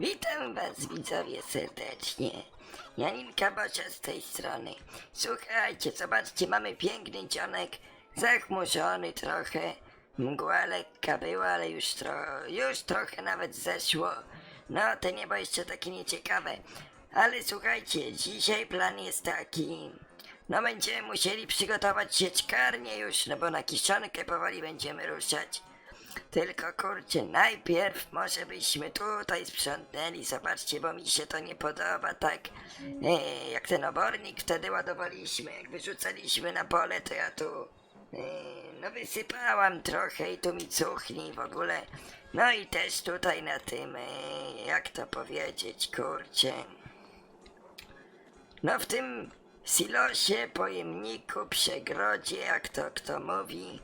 Witam was widzowie serdecznie. Janinka Bocia z tej strony. Słuchajcie, zobaczcie, mamy piękny dzionek, zachmurzony trochę. Mgła lekka była, ale już, tro, już trochę nawet zeszło. No, to niebo jeszcze takie nieciekawe. Ale słuchajcie, dzisiaj plan jest taki. No będziemy musieli przygotować sieczkarnię już, no bo na kiszonkę powoli będziemy ruszać. Tylko kurczę, najpierw może byśmy tutaj sprzątnęli, zobaczcie, bo mi się to nie podoba, tak e, jak ten obornik wtedy ładowaliśmy, jak wyrzucaliśmy na pole, to ja tu e, no wysypałam trochę i tu mi cuchni w ogóle. No i też tutaj na tym, e, jak to powiedzieć, kurczę. No w tym silosie, pojemniku, przegrodzie, jak to kto mówi,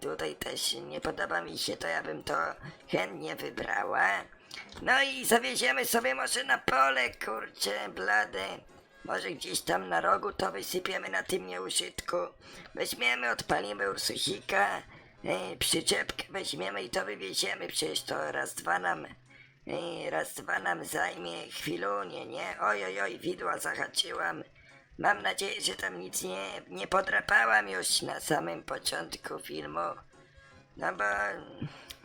tutaj też nie podoba mi się to, ja bym to chętnie wybrała. No i zawieziemy sobie może na pole, kurcze, blade. Może gdzieś tam na rogu to wysypiemy na tym nieużytku. Weźmiemy, odpalimy ursusika, yy, przyczepkę weźmiemy i to wywieziemy, przecież to raz, dwa nam Ej, raz, dwa nam zajmie chwilunię, nie? Oj, oj, oj, widła zahaczyłam. Mam nadzieję, że tam nic nie, nie podrapałam już na samym początku filmu. No bo,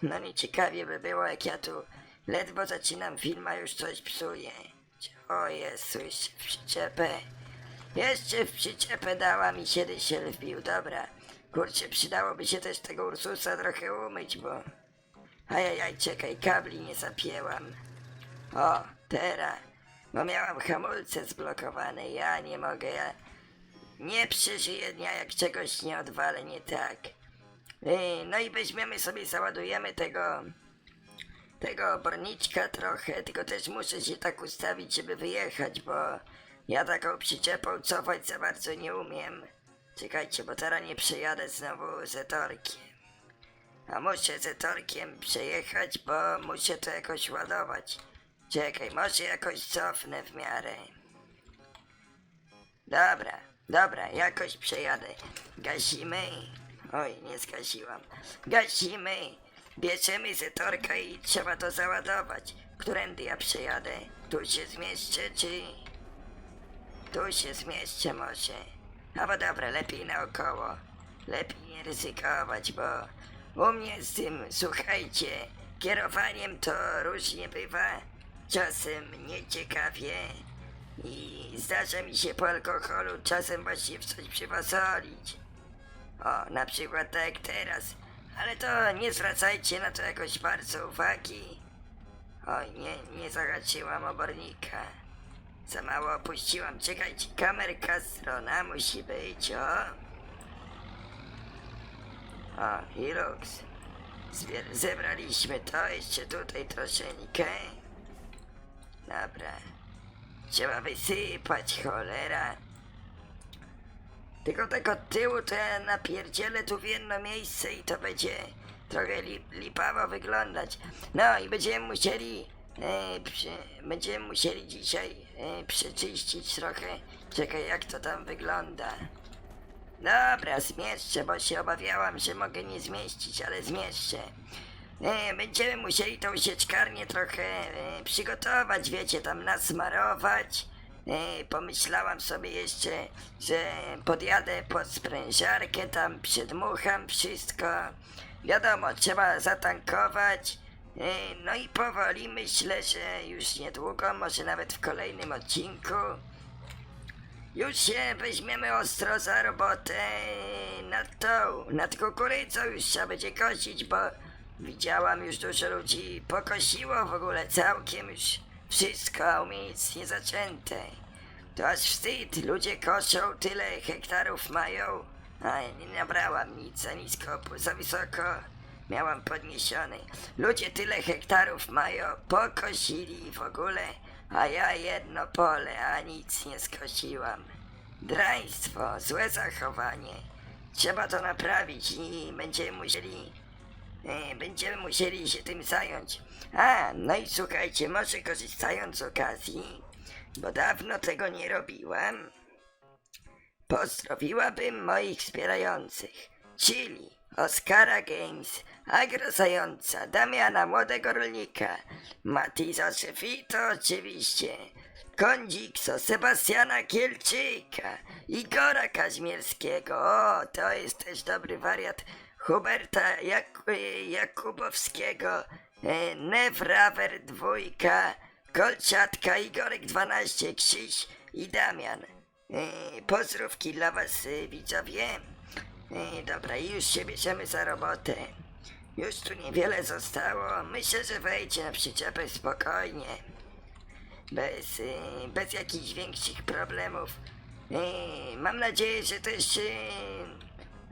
no nieciekawie by było, jak ja tu ledwo zaczynam film, a już coś psuję. O Jezus, w przyczepę. Jeszcze w przyczepę dała mi się się wbił, dobra. Kurczę, przydałoby się też tego Ursusa trochę umyć, bo... Ajajaj, czekaj, kabli nie zapięłam. O, teraz. Bo miałam hamulce zblokowane, ja nie mogę, ja nie przeżyję dnia, jak czegoś nie odwalę nie tak. Ej, no i weźmiemy sobie, załadujemy tego, tego oborniczka trochę, tylko też muszę się tak ustawić, żeby wyjechać, bo ja taką przyczepą cofać za bardzo nie umiem. Czekajcie, bo teraz nie przejadę znowu ze torkiem. A muszę ze torkiem przejechać, bo muszę to jakoś ładować. Czekaj, może jakoś cofnę w miarę. Dobra, dobra, jakoś przejadę. Gasimy. Oj, nie zgasiłam. Gasimy. Bierzemy ze torka i trzeba to załadować. Którędy ja przejadę? Tu się zmieszczę, czy... Tu się zmieszczę może. A bo dobra, lepiej naokoło. Lepiej nie ryzykować, bo u mnie z tym, słuchajcie, kierowaniem to różnie bywa. Czasem nieciekawie i zdarza mi się po alkoholu czasem właśnie w coś przywasolić. O, na przykład tak jak teraz. Ale to nie zwracajcie na to jakoś bardzo uwagi. Oj, nie, nie zahaczyłam obornika. Za mało opuściłam. Czekajcie, kamerka strona musi być, o. O, i Lux. Zbier- zebraliśmy to, jeszcze tutaj troszeczkę. Dobra. Trzeba wysypać, cholera. Tylko tak od tyłu to ja napierdzielę tu w jedno miejsce i to będzie trochę li, lipawo wyglądać. No i będziemy musieli, e, przy, będziemy musieli dzisiaj e, przeczyścić trochę. Czekaj, jak to tam wygląda. Dobra, zmieszczę, bo się obawiałam, że mogę nie zmieścić, ale zmieszczę. E, będziemy musieli tą sieczkarnię trochę e, przygotować, wiecie, tam nasmarować. E, pomyślałam sobie jeszcze, że podjadę pod sprężarkę, tam przedmucham wszystko. Wiadomo, trzeba zatankować. No i powoli myślę, że już niedługo, może nawet w kolejnym odcinku, już się weźmiemy ostro za robotę nad tą, nad kukurydzą już trzeba będzie kosić, bo widziałam już dużo ludzi pokosiło w ogóle całkiem już wszystko, a nie zaczęte. To aż wstyd, ludzie koszą, tyle hektarów mają, a ja nie nabrałam nic, za nisko, za wysoko miałam podniesiony. Ludzie tyle hektarów mają, pokosili w ogóle, a ja jedno pole, a nic nie skosiłam. Draństwo, złe zachowanie. Trzeba to naprawić i będziemy musieli, będziemy musieli się tym zająć. A, no i słuchajcie, może korzystając z okazji, bo dawno tego nie robiłam, pozdrowiłabym moich wspierających, czyli Oskara Games, Agro Zająca, Damiana Młodego Rolnika, Matiza Szefito oczywiście, Kondzikso, Sebastiana Kielczyka, Igora Kaźmierskiego, o, to jest też dobry wariat, Huberta Jak- Jakubowskiego, e, Newrawer dwójka, Kolczatka, Igorek 12, Krzyś i Damian. E, Pozdrówki dla was e, widzowie. Dobra, już się bierzemy za robotę. Już tu niewiele zostało. Myślę, że wejdzie na przyczepę spokojnie. Bez, bez jakichś większych problemów. Mam nadzieję, że też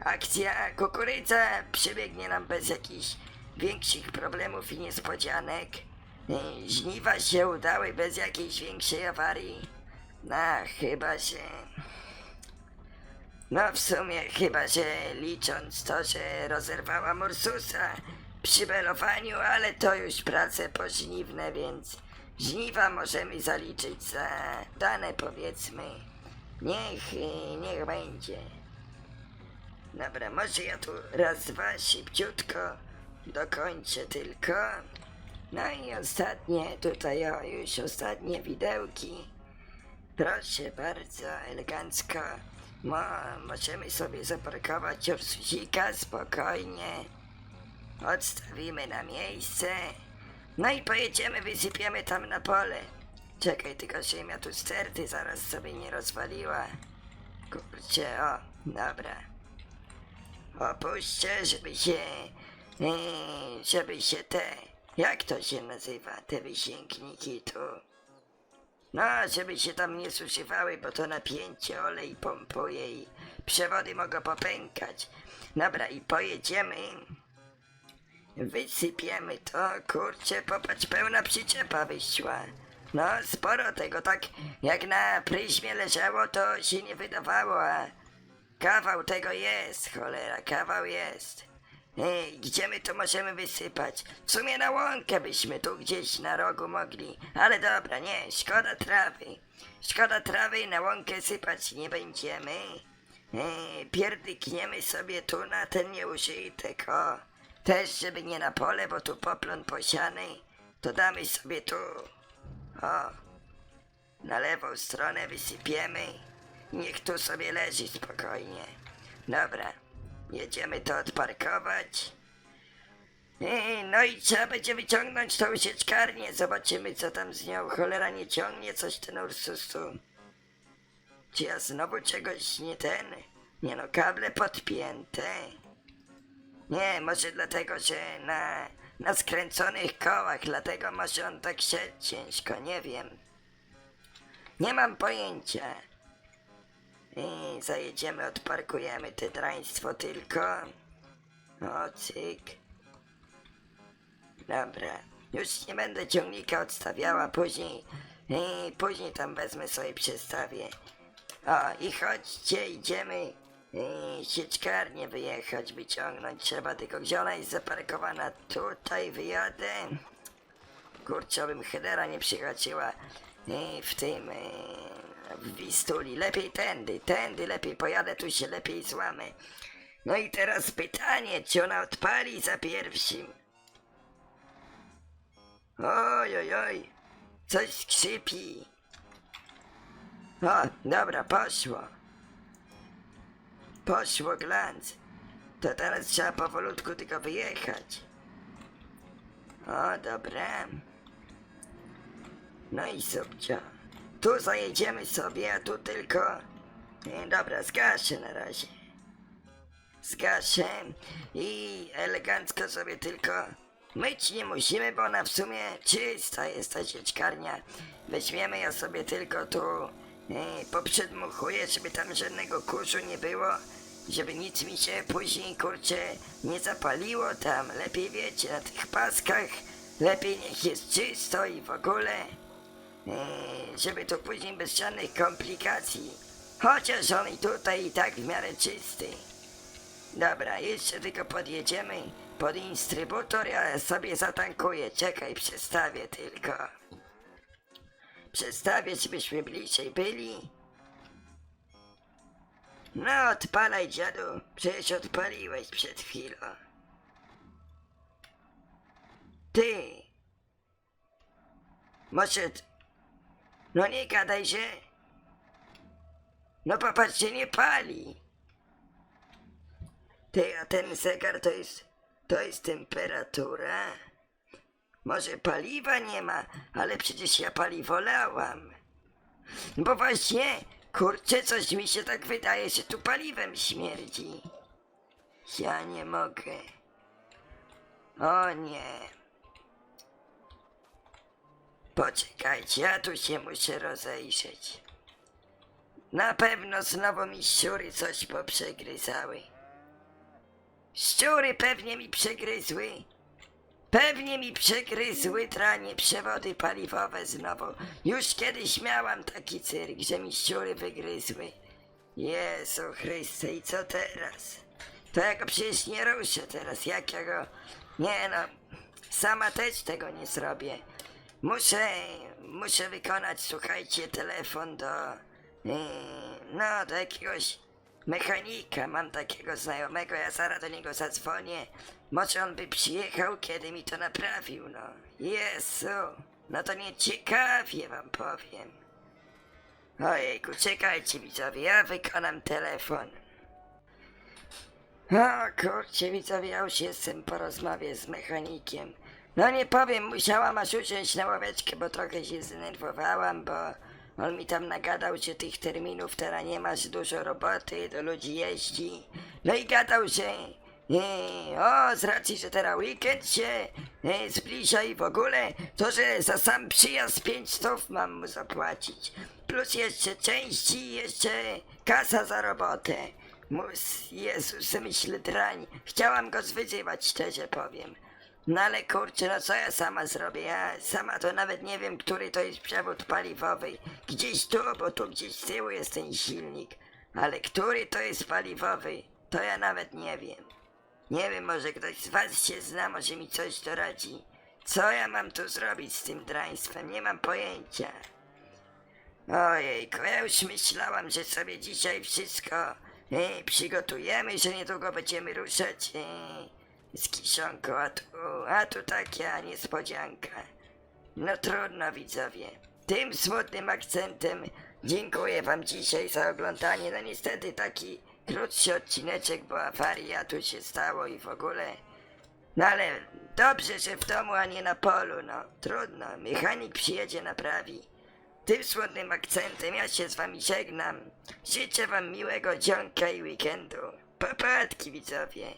akcja kukurydza przebiegnie nam bez jakichś większych problemów i niespodzianek. E, Żniwa się udały bez jakiejś większej awarii. No, chyba się... No w sumie chyba, że licząc to, że rozerwała Mursusa przy belowaniu, ale to już prace pożniwne, więc żniwa możemy zaliczyć za dane powiedzmy. Niech, niech będzie. Dobra, może ja tu raz, dwa szybciutko dokończę tylko. No i ostatnie, tutaj o, już ostatnie widełki. Proszę bardzo, elegancko. Mo, możemy sobie zaparkować Ursusika spokojnie. Odstawimy na miejsce. No i pojedziemy, wysypiemy tam na pole. Czekaj, tylko ja tu sterty zaraz sobie nie rozwaliła. Kurczę, o, dobra. Opuszczę, żeby się... Yy, żeby się te... Jak to się nazywa, te wysięgniki tu? No, żeby się tam nie suszywały, bo to napięcie olej pompuje i przewody mogą popękać. Dobra, i pojedziemy. Wysypiemy to, kurczę, popatrz, pełna przyczepa wyszła. No, sporo tego, tak jak na pryzmie leżało, to się nie wydawało, a kawał tego jest, cholera, kawał jest. Ej, gdzie my to możemy wysypać? W sumie na łąkę byśmy tu gdzieś na rogu mogli. Ale dobra, nie, szkoda trawy. Szkoda trawy, na łąkę sypać nie będziemy. Ej, pierdykniemy sobie tu na ten nieużytek, o. Też, żeby nie na pole, bo tu poplon posiany, to damy sobie tu. O, na lewą stronę wysypiemy. Niech tu sobie leży spokojnie. Dobra, jedziemy to odparkować. No i trzeba będzie wyciągnąć tą sieczkarnię. Zobaczymy, co tam z nią. Cholera nie ciągnie coś ten Ursus tu. Czy ja znowu czegoś nie ten? Nie no, kable podpięte. Nie, może dlatego, że na, na skręconych kołach, dlatego może on tak siedzi ciężko, nie wiem. Nie mam pojęcia. I zajedziemy, odparkujemy te draństwo tylko. O, cyk. Dobra. Już nie będę ciągnika odstawiała, później... I później tam wezmę sobie przestawię. O, i chodźcie, idziemy i sieczkarnię wyjechać, wyciągnąć. Trzeba tylko, gdzie ona jest zaparkowana? Tutaj wyjadę. Kurczę, bym headera nie przyhaczyła i w tym... e, w Wistuli. Lepiej tędy, tędy lepiej pojadę, tu się lepiej złamę. No i teraz pytanie, czy ona odpali za pierwszym? Oj, oj, oj, coś skrzypi. O, dobra, poszło. Poszło glanc. To teraz trzeba powolutku tylko wyjechać. O, dobra. No i subcio. Tu zajedziemy sobie, a tu tylko... Dobra, zgaszę na razie. Zgaszę i elegancko sobie tylko myć nie musimy, bo ona w sumie czysta jest ta sieczkarnia. Weźmiemy ją sobie tylko tu e, poprzedmuchuję, żeby tam żadnego kurzu nie było, żeby nic mi się później, kurczę, nie zapaliło tam. Lepiej wiecie, na tych paskach, lepiej niech jest czysto i w ogóle. Eee, żeby to później bez żadnych komplikacji. Chociaż on i tutaj i tak w miarę czysty. Dobra, jeszcze tylko podjedziemy pod instrybutor, ja sobie zatankuję. Czekaj, przestawię tylko. Przestawię, żebyśmy bliżej byli. No, odpalaj, dziadu. Przecież odpaliłeś przed chwilą. Ty. Może... No nie gadaj, że... No popatrzcie, nie pali. Ty, a ten zegar to jest... To jest temperatura? Może paliwa nie ma, ale przecież ja paliwo lałam. Bo właśnie, kurczę, coś mi się tak wydaje, że tu paliwem śmierdzi. Ja nie mogę. O nie. Poczekajcie, ja tu się muszę rozejrzeć. Na pewno znowu mi szczury coś poprzegryzały. Szczury pewnie mi przegryzły. Pewnie mi przegryzły tranie przewody paliwowe znowu. Już kiedyś miałam taki cyrk, że mi szczury wygryzły. Jezu Chryste, i co teraz? To ja go przecież nie ruszę teraz, jak ja go... Nie no, sama też tego nie zrobię. Muszę, muszę wykonać, słuchajcie, telefon do... Yy, no, do jakiegoś mechanika. Mam takiego znajomego, ja zaraz do niego zadzwonię. Może on by przyjechał, kiedy mi to naprawił, no. Jezu, no to nie ciekawie wam powiem. Ojejku, czekajcie widzowie, ja wykonam telefon. O kurczę widzowie, ja już jestem po rozmowie z mechanikiem. No nie powiem, musiałam aż usiąść na ławeczkę, bo trochę się zdenerwowałam, bo on mi tam nagadał, że tych terminów teraz nie masz dużo roboty, do ludzi jeździ. No i gadał, że e, o, z racji, że teraz weekend się e, zbliża i w ogóle, to że za sam przyjazd 5 stów mam mu zapłacić. Plus jeszcze części jeszcze kasa za robotę. Mus, Jezus, myślę drań. Chciałam go zwyzywać, szczerze powiem. No ale kurczę, no co ja sama zrobię? Ja sama to nawet nie wiem, który to jest przewód paliwowy. Gdzieś tu, bo tu gdzieś z tyłu jest ten silnik. Ale który to jest paliwowy, to ja nawet nie wiem. Nie wiem, może ktoś z was się zna, może mi coś doradzi. Co ja mam tu zrobić z tym draństwem? Nie mam pojęcia. Ojejku, ja już myślałam, że sobie dzisiaj wszystko e, przygotujemy, że niedługo będziemy ruszać e, z kiszonką, a tu, a tu taka niespodzianka. No trudno widzowie. Tym smutnym akcentem dziękuję wam dzisiaj za oglądanie. No niestety taki krótszy odcineczek, bo awaria tu się stało i w ogóle. No ale dobrze, że w domu, a nie na polu, no. Trudno, mechanik przyjedzie, naprawi. Tym smutnym akcentem ja się z wami żegnam. Życzę wam miłego dzionka i weekendu. Popatki widzowie.